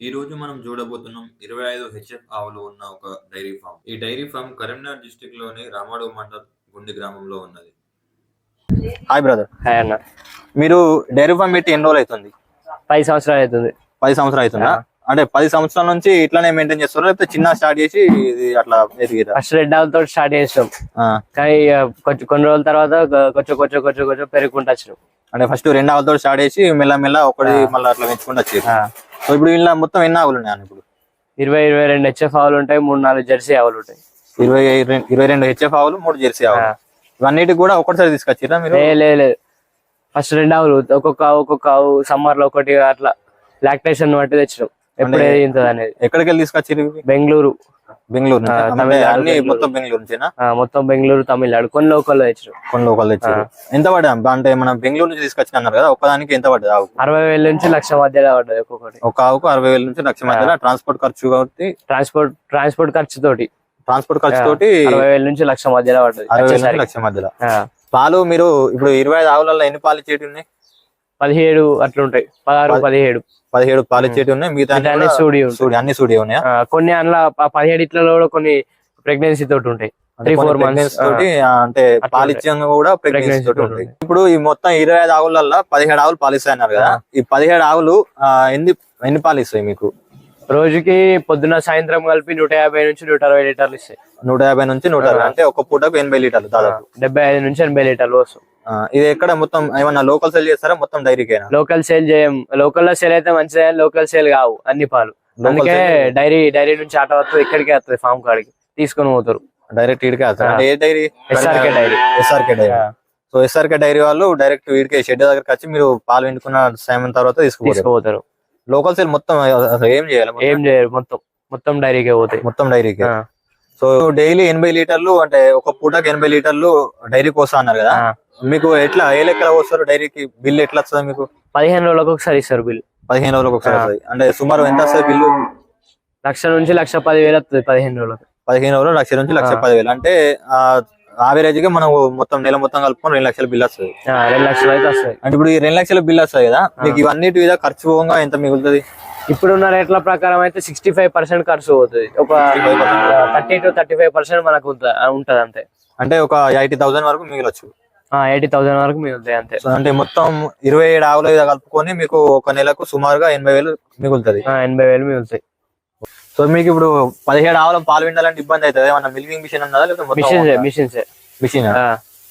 ఈ రోజు మనం చూడబోతున్నాం ఇరవై ఐదు హెచ్ఎఫ్ ఆవులు ఉన్న ఒక డైరీ ఫామ్. ఈ డైరీ ఫామ్ కరీంనగర్ డిస్టిక్లోని రామాడు మండల్ గుండి గ్రామంలో ఉన్నది. హాయ్ బ్రదర్ హాయ్ అన్న. మీరు డైరీ ఫామ్ పెట్టి ఎన్ని రోజులు అవుతుంది? పది సంవత్సరాలు అవుతుంది. పది సంవత్సరాలు అవుతుందా? అంటే పది సంవత్సరాల నుంచి ఇట్లానే మెయింటైన్ చేస్తారా? లేకపోతే చిన్న స్టార్ట్ చేసి ఇది అట్లా ఎదిగిరా? ఫస్ట్ రెడ్ ఆవులతో స్టార్ట్ చేసినాం. కానీ కొంచెం కొన్ని రోజుల తర్వాత కొంచెం కొంచెం కొంచెం కొంచెం పెరుగుకుంటూ వచ్చినాం. అంటే ఫస్ట్ రెండు ఆవులతో స్టార్ట్ చేసి మెల్ల మెల్ల ఒకటి మళ్ళీ అట్లా పెంచుకుంటూ వచ్చేది ఇప్పుడు ఇలా మొత్తం ఎన్ని ఆవులు ఉన్నాయి ఇప్పుడు? ఇరవై ఇరవై రెండు హెచ్ఎఫ్ ఆవులు ఉంటాయి మూడు నాలుగు జెర్సీ ఆవులు ఉంటాయి. ఇరవై ఇరవై రెండు హెచ్ఎఫ్ ఆవులు మూడు జెర్సీ ఆవులు. ఆ. ఇవన్నిటికి కూడా ఒకటిసారి తీసుకొచ్చిరా మీరు? లేదు ఫస్ట్ రెండు ఆవులు ఒక్కొక్క ఆవు ఒక్కొక్క ఆవు సమ్మర్లో ఒకటి అట్లా లాక్టేషన్ బట్టి తెచ్చినాం. ఎప్పుడు అనేది ఎక్కడికి వెళ్ళి తీసుకొచ్చిరు? బెంగళూరు. బెంగళూరు అన్ని. మొత్తం బెంగళూరు నుంచేనా? మొత్తం బెంగళూరు తమిళనాడు కొన్ని లోకల్లో తెచ్చినాం కొన్ని లోకల్ తెచ్చారు ఎంత పడ్డా అంటే మనం బెంగళూరు నుంచి తీసుకొచ్చిన అన్నారు కదా ఒక్కదానికి ఎంత పడ్డది ఆవుకు? అరవై వేల నుంచి లక్ష మధ్యలో పడ్డది ఒక్కొక్కటి. ఒక ఆవుకు అరవై వేల నుంచి లక్ష మధ్యలో ట్రాన్స్పోర్ట్ ఖర్చు కాబట్టి ట్రాన్స్పోర్ట్ ట్రాన్స్పోర్ట్ ఖర్చు తోటి ట్రాన్స్పోర్ట్ ఖర్చు తోటి అరవై వేల నుంచి లక్ష మధ్యలో పడ్డది. అరవై వేల. లక్ష మధ్యలో. పాలు మీరు ఇప్పుడు ఇరవై ఐదు ఆవులలో ఎన్ని పాలు ఇచ్చేటి ఉన్నాయి? పదిహేడు అట్లుంటాయి. పదహారు పదిహేడు. పదిహేడు పాలు ఇచ్చేటి ఉన్నాయి. మిగతా అన్ని. సూడి అన్ని సూడి ఉన్నాయా? కొన్ని అందులో పదిహేడు ఇట్లలో కూడా కొన్ని ప్రెగ్నెన్సీ తోటి ఉంటాయి. త్రీ ఫోర్ మంత్స్ తోటి అంటే అట్లా పాలు ఉంటాయి. ఇచ్చాక కూడా ప్రెగ్నెన్సీ తోటి ఉంటాయి. ఇప్పుడు ఈ మొత్తం ఇరవై ఐదు ఆవులలో పదిహేడు ఆవులు పాలు ఇస్తాయి అన్నారు కదా. ఈ పదిహేడు ఆవులు ఎన్ని ఎన్ని పాలు ఇస్తాయి మీకు? రోజుకి పొద్దున సాయంత్రం కలిపి నూట యాభై నుంచి నూట అరవై లీటర్లు ఇస్తాయి. నూట యాభై నుంచి నూట అరవై. అంటే ఒక పూటకు ఎనభై లీటర్లు దాదాపు. డెబ్బై ఐదు నుంచి ఎనభై లీటర్లు వస్తాం ఆ, ఇది ఎక్కడ మొత్తం ఏమన్నా లోకల్ సెల్ చేస్తారా? మొత్తం డైరీకేనా లోకల్ సేల్ చేయం. లోకల్లో సేల్ అయితే మంచిదే లోకల్ సేల్ కావు. అన్ని పాలు. అందుకే డైరీ డైరీ నుంచి ఆటో వస్తుంది ఇక్కడికే వస్తుంది ఫామ్ కాడికి. తీసుకొని పోతారు. డైరెక్ట్ ఇడికే వస్తారు? ఏ dairy SRK dairy. SRK dairy so SRK dairy వాళ్ళు డైరెక్ట్ వీడికి షెడ్ దగ్గరికి వచ్చి మీరు పాలు వెండుకున్న సమయం తర్వాత తీసుకుపోతారు. లోకల్ సేల్ మొత్తం ఏం చేయాలి? మొత్తం? ఏం చేయరు మొత్తం. మొత్తం డైరీకే పోతాయి. మొత్తం డైరీకి సో డైలీ ఎనభై లీటర్లు అంటే ఒక పూటకి ఎనభై లీటర్లు డైరీకి వస్తా అన్నారు కదా. మీకు ఎట్లా ఏ లెక్కల వస్తారు డైరీకి? బిల్ ఎట్లా వస్తుంది మీకు? పదిహేను రోజులకు ఒకసారి ఇస్తారు బిల్. పదిహేను రోజులకు ఒకసారి. వస్తుంది. అంటే సుమారు ఎంత వస్తుంది బిల్లు? లక్ష నుంచి లక్ష పదివేలు వస్తుంది పదిహేను రోజులకు. పదిహేను రోజులు లక్ష నుంచి లక్ష. పదివేలు. అంటే ఆవరేజ్గా మనం మొత్తం నెల మొత్తం కలుపుకొని రెండు లక్షల బిల్ వస్తుంది. రెండు లక్షలు అయితే వస్తాయి అంటే ఇప్పుడు ఈ రెండు లక్షల బిల్ వస్తుంది కదా. మీకు ఇవన్నిటి మీద ఖర్చు పోగా ఎంత మిగులుతుంది? ఇప్పుడున్న రేట్ల ప్రకారం అయితే సిక్స్టీ ఫైవ్ పర్సెంట్ ఖర్చు పోతుంది ఒక thirty to thirty five percent మనకు ఉంట- ఉంటది అంతే. అంటే ఒక ఎయిటీ థౌసండ్ వరకు మిగిలొచ్చు. ఎయిటీ థౌసండ్ వరకు మిగులుతాయి అంతే. అంటే మొత్తం ఇరవై ఏడు ఆవుల కలుపుకొని మీకు ఒక నెలకు సుమారుగా ఎనభై వేలు మిగులుతుంది. ఎనభై వేలు మిగులుతాయి. సో మీకు ఇప్పుడు పదిహేడు ఆవుల పాలు విండాలంటే ఇబ్బంది అవుతుంది. ఏమన్నా మిల్కింగ్ మిషన్ ఉన్నదా? లేకపోతే మిషన్స్ మిషన్స్ మిషన్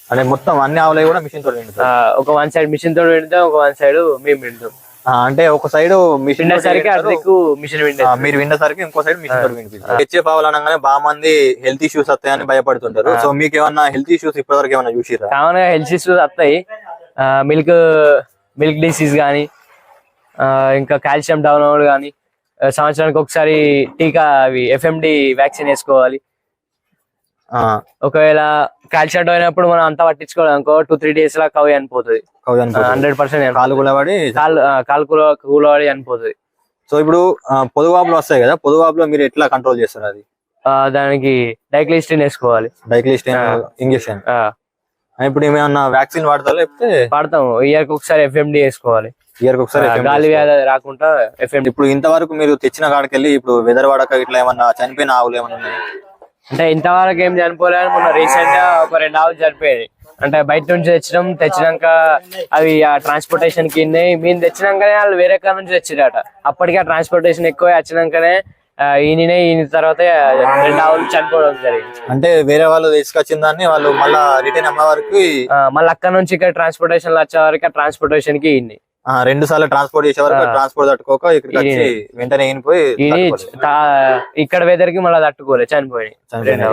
అంటే మొత్తం అన్ని ఆవులు కూడా మిషన్ నిండుతాయి ఒక వన్ సైడ్ మిషన్ తోడు పెడతాం ఒక వన్ సైడ్ మేము పెడతాం అంటే ఒక సైడ్ మిషన్ పిండేసరికి అర్ధకు మిషన్ మీరు విన్నసరికి ఇంకో సైడ్ మిషన్ తోటి వినిపిస్తుంది హెచ్ఎఫ్ ఆవులు అనగానే బాగా మంది హెల్త్ ఇష్యూస్ వస్తాయని భయపడుతుంటారు. సో మీకు ఏమన్నా హెల్త్ ఇష్యూస్ ఇప్పటివరకు ఏమన్నా చూసిరా కామన్గా హెల్త్ ఇష్యూస్ వస్తాయి మిల్క్ మిల్క్ డిసీజ్ కానీ ఇంకా కాల్షియం డౌన్ అవ్వడు కానీ సంవత్సరానికి ఒకసారి టీకా అవి ఎఫ్ఎండి వ్యాక్సిన్ వేసుకోవాలి. ఒకవేళ కాల్షియం డౌన్ అయినప్పుడు మనం అంతా పట్టించుకోవాలి అనుకో టూ త్రీ డేస్ లా కవి అనిపోతుంది. హండ్రెడ్ పర్సెంట్ కాలు కూడా పడి కాలు కాలు కూల కూలవాడి అనిపోతుంది. సో ఇప్పుడు పొదువాపులు వస్తాయి కదా పొదువాపులో మీరు ఎట్లా కంట్రోల్ చేస్తారు అది? దానికి డైక్లిస్టిన్ వేసుకోవాలి. డైక్లిస్ట్ ఆ. ఇంజెక్షన్. ఇప్పుడు ఏమైనా వ్యాక్సిన్ వాడతారా లేకపోతే? వాడతాం ఇయర్కి ఒకసారి ఎఫ్ఎండి వేసుకోవాలి. ఇయర్ ఒకసారి ఆ, FMD గాలి వ్యాధి రాకుండా ఎఫ్ఎండి ఇప్పుడు ఇంతవరకు మీరు తెచ్చిన కాడికి వెళ్ళి ఇప్పుడు వెదర్ వాడక ఇట్లా ఏమన్నా చనిపోయిన ఆవులు ఏమన్నా ఉన్నాయి? అంటే ఇంతవరకు ఏం చనిపోలేదు మొన్న రీసెంట్గా ఒక రెండు ఆవులు చనిపోయాయి. అంటే బయట నుంచి తెచ్చడం తెచ్చినాక అవి ఆ ట్రాన్స్పోర్టేషన్కి ఇన్నాయి. మేము తెచ్చినాకనే వాళ్ళు వేరే కాడ నుంచి తెచ్చిరట అప్పటికే ట్రాన్స్పోర్టేషన్ ఎక్కువ వచ్చినాకనే ఈయననే ఈయన తర్వాత రెండు ఆవులు చనిపోవడం జరిగింది. అంటే వేరే వాళ్ళు తీసుకొచ్చిన దాన్ని వాళ్ళు మళ్ళా రిటర్న్ అమ్మే వరకు మళ్ళీ అక్కడ నుంచి ఇక్కడ ట్రాన్స్పోర్టేషన్ వచ్చే వరకు ఆ ట్రాన్స్పోర్టేషన్కి ఆ, రెండు సార్లు ట్రాన్స్పోర్ట్ చేసే వరకు. ట్రాన్స్పోర్ట్ తట్టుకోక ఇక్కడికి వచ్చి వెంటనే. తా- ఇక్కడ వెదర్కి మళ్ళీ తట్టుకోలేదు చనిపోయి.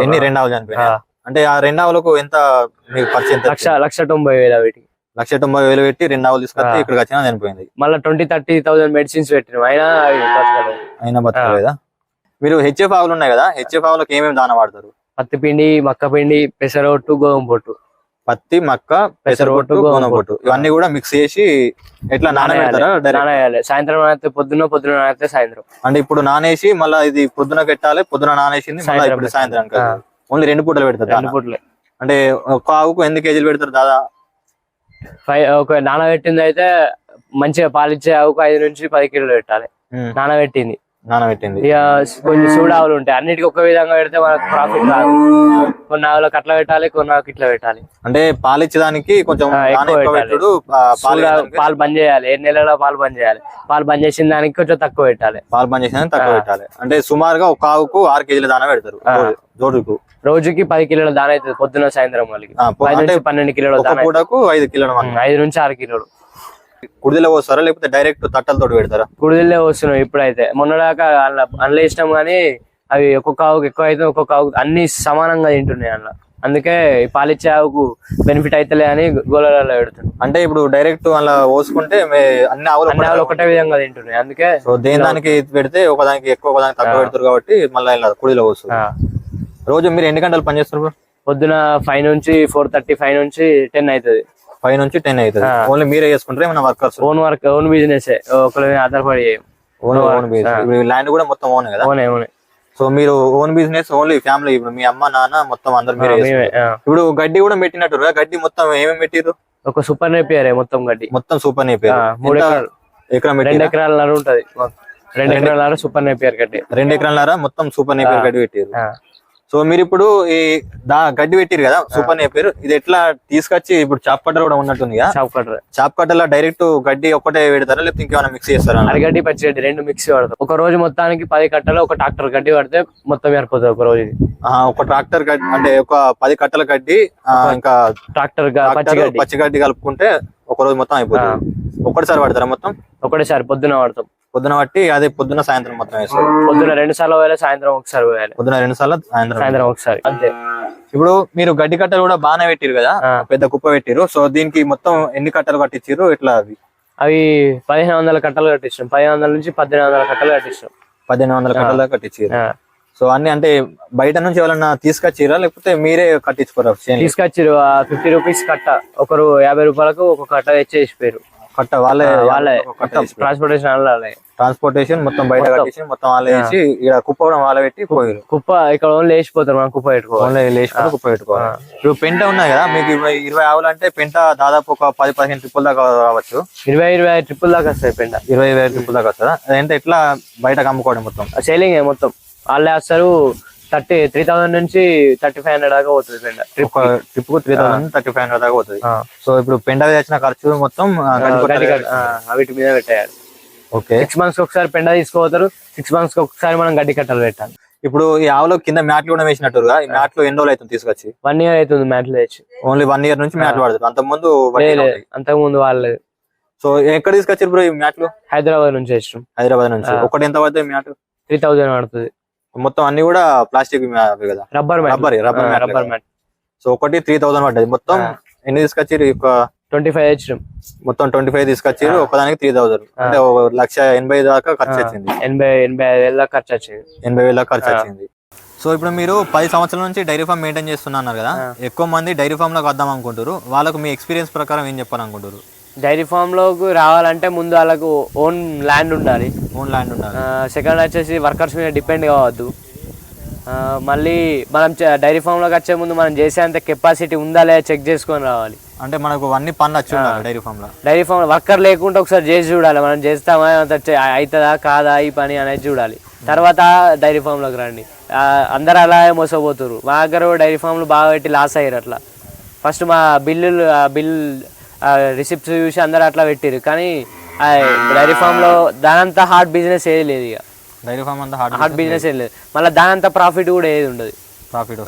ఎన్ని రెండు ఆవులు చనిపోయినాయి? అంటే ఆ రెండు ఆవులకు ఎంత మీకు లక్ష లక్ష తొంభై వేల వీటికి లక్ష తొంభై వేలు పెట్టి రెండు ఆవులు తీసుకొచ్చి. ఇక్కడికి వచ్చినా చనిపోయింది. మళ్ళీ ట్వంటీ థర్టీ థౌసండ్ మెడిసిన్స్ పెట్టినాం. అయినా. అయినా బతకలేదా? మీరు హెచ్ఎఫ్ ఆవులు ఉన్నాయి కదా హెచ్ఎఫ్ ఆవులకు ఏమేమి దాన వాడతారు? పత్తి పిండి మక్క పిండి పెసరొట్టు గోధుమ పొట్టు పత్తి మక్క పెసరపొట్టు గోధుమ గోనె పొట్టు ఇవన్నీ కూడా మిక్స్ చేసి ఎట్లా నానేయాలి. సాయంత్రం నానేస్తే పొద్దున్న పొద్దున నానేస్తే సాయంత్రం. అంటే ఇప్పుడు నానేసి మళ్ళీ ఇది పొద్దున పెట్టాలి పొద్దున నానేసింది మళ్ళీ ఇప్పుడు. సాయంత్రం. ఓన్లీ రెండు పూటలు పెడతారు రెండు. పూటలే. అంటే ఒక ఆవుకు ఎన్ని కేజీలు పెడతారు దాదా? ఫైవ్ ఒక నానబెట్టింది అయితే మంచిగా పాలిచ్చే ఆవుకు ఐదు నుంచి పది కిలోలు పెట్టాలి. నానబెట్టింది. నానబెట్టింది. ఇక కొన్ని సూడావులు ఉంటాయి. అన్నిటికీ ఒక విధంగా పెడితే మనకు ప్రాఫిట్ రాదు. కొన్ని ఆవులకు అట్లా పెట్టాలి కొన్ని ఆవులకు ఇట్లా పెట్టాలి. అంటే పాలు ఇచ్చేదానికి కొంచెం. పెట్టుడు పాలు బంద్ చేయాలి. ఏ నెలలో పాలు బంద్ చేయాలి? పాలు బంద్ చేసిన దానికి కొంచెం తక్కువ పెట్టాలి. పాలు బంద్ చేసిన తక్కువ. పెట్టాలి. అంటే సుమారుగా ఒక ఆవుకు ఆరు కేజీల దాన పెడతారు. ఆ. రోజు- జోడుకు రోజుకి పది కిలోల దాన అవుతుంది పొద్దున సాయంత్రం వాళ్ళకి. పన్నెండు కిలోల పూటకు ఐదు కిలోల ఐదు నుంచి ఆరు కిలోలు. కుడిలో పోస్తారా లేకపోతే డైరెక్ట్ తట్టలతో పెడతారా? కుడిదిల్లే వస్తున్నాయి ఇప్పుడైతే. మొన్నదాకా అందులో అందులో ఇష్టం కానీ అవి ఒక్కొక్క ఆవుకు ఎక్కువ అయితే ఒక్కొక్క ఆవుకు అన్ని సమానంగా తింటున్నాయి అందులో. అందుకే పాలిచ్చే ఆవుకు బెనిఫిట్ అవుతలే అని గోళాలలో పెడుతున్నాయి అంటే ఇప్పుడు డైరెక్ట్ అలా పోసుకుంటే అన్ని ఆవులు అన్ని ఆవులు ఒకటే విధంగా తింటున్నాయి. అందుకే సో దేని దానికి పెడితే ఒకదానికి ఎక్కువ ఒకదానికి తక్కువ. పెడతారు కాబట్టి మళ్ళీ ఇలా కుడిలో పోస్తారు. ఆ, రోజు మీరు ఎన్ని గంటలు పనిచేస్తారు పొద్దున ఫైవ్ నుంచి ఫోర్ థర్టీ ఫైవ్ నుంచి టెన్ అవుతుంది. ఫైవ్ నుంచి టెన్ అవుతుంది. ఓన్లీ మీరే చేసుకుంటారు? ఏమైనా workers own work own business ఒకరి ఆధారపడి. ఓన్ ఆ. ఓన్ బిజినెస్ ల్యాండ్ కూడా మొత్తం ఓన్ కదా? ఓనే ఓనే సో మీరు ఓన్ బిజినెస్ ఓన్లీ ఫ్యామిలీ ఇప్పుడు మీ అమ్మ నాన్న మొత్తం అందరు మీరే. ఇప్పుడు గడ్డి కూడా పెట్టినట్టు గడ్డి మొత్తం ఏమేమి పెట్టిరు ఒక సూపర్ నేపియర్ మొత్తం గడ్డి. మొత్తం సూపర్ మూడు ఎకరాలు. ఎకరం రెండు ఎకరాలన్నర ఉంటది. రెండు ఎకరాలన్నర సూపర్ నేపియర్ గడ్డి. రెండు ఎకరాలన్నారా మొత్తం సూపర్ నేపారు ఆ. గడ్డి పెట్టారు. సో మీరు ఇప్పుడు ఈ దా గడ్డి పెట్టిరు కదా సూపర్ నేపారు ఇది ఎట్లా తీసుకొచ్చి ఇప్పుడు చాప్ కట్టర్ కూడా ఉన్నట్టుంది కదా? Chaff cutter. చాప్ కట్టర్లో డైరెక్ట్ గడ్డి ఒక్కటే పెడతారా లేకపోతే ఇంకేమైనా మిక్స్ చేస్తారా? అరగడ్డి పచ్చిగడ్డి రెండు మిక్స్ పడతాం ఒక రోజు మొత్తానికి పది కట్టలు ఒక ట్రాక్టర్ గడ్డి పడితే మొత్తం సరిపోతుంది ఒక రోజుకి. ఆ, ఒక ట్రాక్టర్ గడ్డి అంటే ఒక పది కట్టల గడ్డి ఇంకా ట్రాక్టర్ పచ్చి గడ్డి కలుపుకుంటే ఒక రోజు మొత్తం అయిపోతుంది. ఒక్కటిసారి పడతారా మొత్తం? ఒకటేసారి పొద్దున పడతాం పొద్దున పట్టి అదే పొద్దున సాయంత్రం మొత్తం వేస్తారు. పొద్దున రెండు సార్లు పోయాలి సాయంత్రం ఒకసారి పోయాలి. పొద్దున రెండు సార్లు సాయంత్రం సాయంత్రం ఒకసారి అంతే. ఇప్పుడు మీరు గడ్డి కట్టలు కూడా బాగానే పెట్టిరు కదా. పెద్ద కుప్ప పెట్టిరు సో దీనికి మొత్తం ఎన్ని కట్టలు కట్టించారు ఇట్లా అవి అవి పదిహేను వందల కట్టలు కట్టించాం పదిహేను వందల నుంచి పద్దెనిమిది వందల కట్టలు కట్టించాం పదిహేను వందల కట్టలు కట్టించారు. సో అన్ని అంటే బయట నుంచి ఎవరన్నా తీసుకొచ్చిరా లేకపోతే మీరే కట్టించుకోరా? తీసుకొచ్చిరు ఫిఫ్టీ రూపీస్ కట్ట. ఒకరు యాభై రూపాయలకు ఒక కట్ట తెచ్చేసిపోయారు కట్ట వాళ్ళే వాళ్ళే. కట్ట. ట్రాన్స్పోర్టేషన్ వాళ్ళే ట్రాన్స్పోర్టేషన్ మొత్తం బయట మొత్తం. కట్టించి మొత్తం వాళ్ళే వేసి ఇక్కడ కుప్ప కూడా వాళ్ళే పెట్టి పోయారు కుప్ప ఇక్కడ ఓన్లీ వేసిపోతారు మనం కుప్ప పెట్టుకోవాలి. లేచుకొని కుప్ప పెట్టుకోవాలి. ఇప్పుడు పెంట ఉన్నాయి కదా మీకు ఇరవై ఇరవై ఆవులు అంటే పెంట దాదాపు ఒక పది పదిహేను ట్రిప్పుల దాకా రావచ్చు. ఇరవై ఇరవై ఐదు ట్రిప్పుల్ దాకా వస్తాయి పెండ ఇరవై ఇరవై ట్రిప్పుల దాకా వస్తుందా అదంటే ఎట్లా బయటకు అమ్ముకోవడం మొత్తం? సేలింగ్ మొత్తం. వాళ్ళే వస్తారు థర్టీ త్రీ థౌసండ్ నుంచి థర్టీ ఫైవ్ హండ్రెడ్ దాకా పోతుంది పెండ trip ట్రిప్కు three thousand thirty five hundred దాకా పోతుంది. సో ఇప్పుడు పెంట తెచ్చిన ఖర్చు మొత్తం వీటి మీద పెట్టేయాలి. ఓకే. సిక్స్ మంత్స్ ఒకసారి పెండ తీసుకోపోతారు. సిక్స్ మంత్స్ ఒకసారి మనం గడ్డి కట్టలు పెట్టాలి. ఇప్పుడు ఈ ఆవులో కింద మ్యాట్లు కూడా వేసినట్టుగా ఈ మ్యాట్లు ఎన్ని రోజులు అవుతుంది తీసుకొచ్చి? వన్ ఇయర్ అవుతుంది మ్యాట్లు తెచ్చి. ఓన్లీ వన్ ఇయర్ నుంచి మ్యాట్లు వాడతారు అంత ముందు లేదు అంతకు ముందు వాళ్ళు సో ఎక్కడ తీసుకొచ్చారు బ్రో ఈ మ్యాట్లు? హైదరాబాద్ నుంచి వచ్చినాం హైదరాబాద్ నుంచి. ఒకటి ఎంత పడుతుంది మ్యాట్ త్రీ థౌసండ్ పడుతుంది. మొత్తం అన్ని కూడా ప్లాస్టిక్ కదా? Rubber rubber rubber rubber mat so ఒకటి త్రీ థౌసండ్ పడ్డది. మొత్తం ఆ. ఎన్ని తీసుకొచ్చారు ఒక ట్వంటీ ఫైవ్ తెచ్చినాం మొత్తం ట్వంటీ ఫైవ్ తీసుకొచ్చారు ఆ. ఒకదానికి త్రీ థౌసండ్ ఆ. అంటే లక్ష ఎనభై దాకా ఖర్చు. వచ్చింది. ఎనభై ఎనభై వేల ఖర్చు వచ్చింది. ఎనభై వేల ఖర్చు. వచ్చింది. సో ఇప్పుడు మీరు పది సంవత్సరాల నుంచి డైరీ ఫామ్ మెయింటైన్ చేస్తున్నారు కదా. ఎక్కువ మంది డైరీ ఫామ్లోకి వద్దాం అనుకుంటారు వాళ్ళకు మీ ఎక్స్పీరియన్స్ ప్రకారం ఏం చెప్పాలనుకుంటారు డైరీ ఫామ్లోకి రావాలంటే ముందు వాళ్ళకు ఓన్ ల్యాండ్ ఉండాలి. ఓన్ ల్యాండ్ ఉండాలి. సెకండ్ వచ్చేసి వర్కర్స్ మీద డిపెండ్ కావద్దు. మళ్ళీ మనం డైరీ ఫామ్లోకి వచ్చే ముందు మనం చేసేంత కెపాసిటీ ఉందా లేదా చెక్ చేసుకొని రావాలి. అంటే మనకు అన్ని పనులు వచ్చి డైరీ ఫామ్లో. డైరీ ఫామ్ వర్కర్ లేకుండా ఒకసారి చేసి చూడాలి. మనం చేస్తామా అవుతుందా కాదా ఈ పని అనేది చూడాలి. తర్వాత డైరీ ఫామ్లోకి రండి. అందరు అలాగే మోసపోతున్నారు మా దగ్గర డైరీ ఫామ్లు బాగా పెట్టి లాస్ అయ్యారు అట్లా. ఫస్ట్ మా బిల్లులు బిల్ రిసిప్ట్స్ చూసి అందరు అట్లా పెట్టారు కానీ ఆ డైరీ ఫామ్లో దానంతా హార్డ్ బిజినెస్ ఏది లేదు ఇక. డైరీ ఫామ్ అంతా హార్డ్ హార్డ్ బిజినెస్ ఏది లేదు. మళ్ళీ దానంతా ప్రాఫిట్ కూడా ఏది ఉండదు. ప్రాఫిట్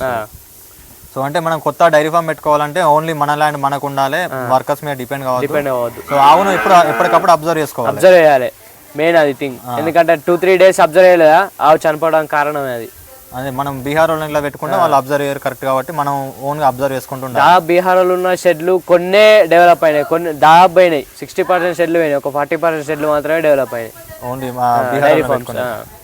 సో అంటే మనం కొత్త డైరీ ఫామ్ పెట్టుకోవాలంటే ఓన్లీ మన ల్యాండ్ మనకు ఉండాలి వర్కర్స్ మీద డిపెండ్ కావాలి డిపెండ్ అవ్వద్దు. సో ఆవును ఎప్పుడు ఎప్పటికప్పుడు అబ్జర్వ్ చేసుకోవాలి. అబ్జర్వ్ చేయాలి. మెయిన్ అది థింగ్ ఎందుకంటే టూ త్రీ డేస్ అబ్జర్వ్ చేయలేదా? ఆవు చనిపోవడానికి కారణం అది. అదే మనం బీహార్ వాళ్ళని ఇట్లా పెట్టుకుంటే వాళ్ళు అబ్జర్వ్ చేయరు కరెక్ట్ కాబట్టి మనం ఓన్గా అబ్జర్వ్ చేసుకుంటూ ఉండాలి. దాదాపు బీహార్లో ఉన్న షెడ్లు కొన్నే డెవలప్ అయినాయి. కొన్ని దాదాపు అయినాయి సిక్స్టీ పర్సెంట్ షెడ్లు పోయినాయి. ఒక ఫార్టీ పర్సెంట్ షెడ్లు మాత్రమే డెవలప్ అయినాయి. ఓన్లీ బీహార్